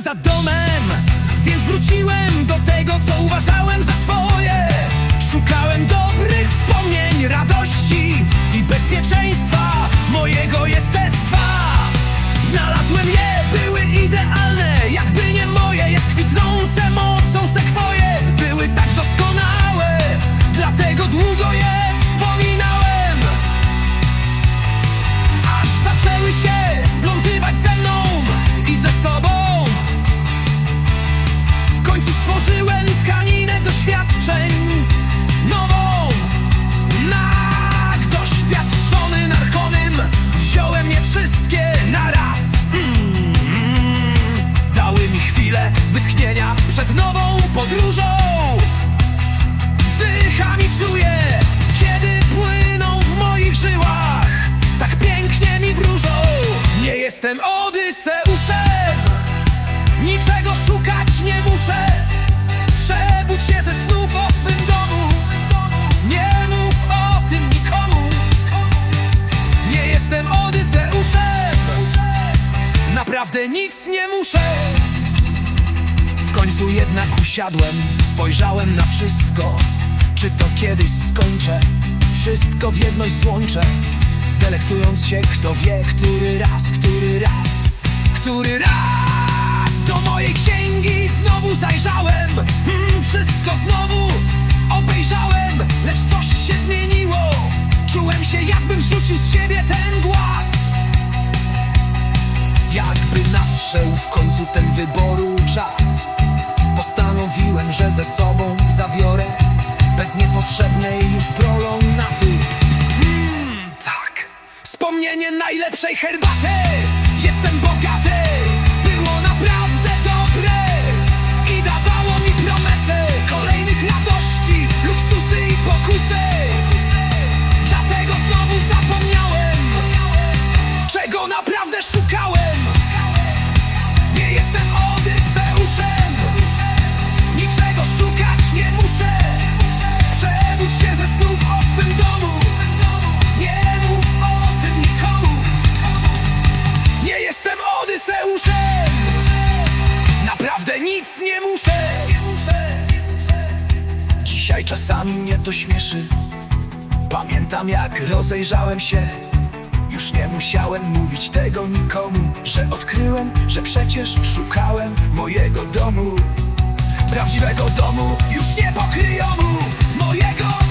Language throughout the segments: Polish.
za domem Więc wróciłem do tego, co uważałem za swoje. Szukałem dobrych wspomnień, jestem Odyseuszem Niczego szukać nie muszę. Przebudź się ze snów o swym domu. Nie mów o tym nikomu. Nie jestem Odyseuszem Naprawdę nic nie muszę. W końcu jednak usiadłem, spojrzałem na wszystko. Czy to kiedyś skończę? Wszystko w jedność złączę Delektując się, kto wie, który raz, który raz Który raz do mojej księgi znowu zajrzałem. Hmm, Wszystko znowu obejrzałem, lecz coś się zmieniło. Czułem się jakbym rzucił z siebie ten głaz. Jakby nadszedł w końcu ten wyboru czas. Postanowiłem, że ze sobą zabiorę Bez niepotrzebnej już prolongaty Wspomnienie najlepszej herbaty. Jestem bogaty nic nie muszę. Dzisiaj czasami mnie to śmieszy. Pamiętam jak rozejrzałem się. Już nie musiałem mówić tego nikomu Że odkryłem, że przecież szukałem mojego domu. Prawdziwego domu już nie pokryją mu. Mojego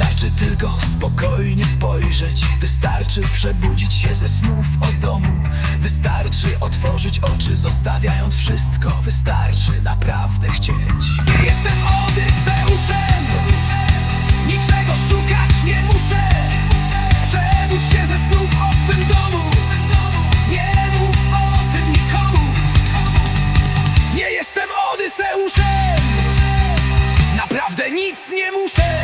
Wystarczy tylko spokojnie spojrzeć. Wystarczy przebudzić się ze snów o domu. Wystarczy otworzyć oczy, zostawiając wszystko. Wystarczy naprawdę chcieć. Nie jestem Odyseuszem. Niczego szukać nie muszę. Przebudź się ze snów o swym domu. Nie mów o tym nikomu. Nie jestem Odyseuszem. Naprawdę nic nie muszę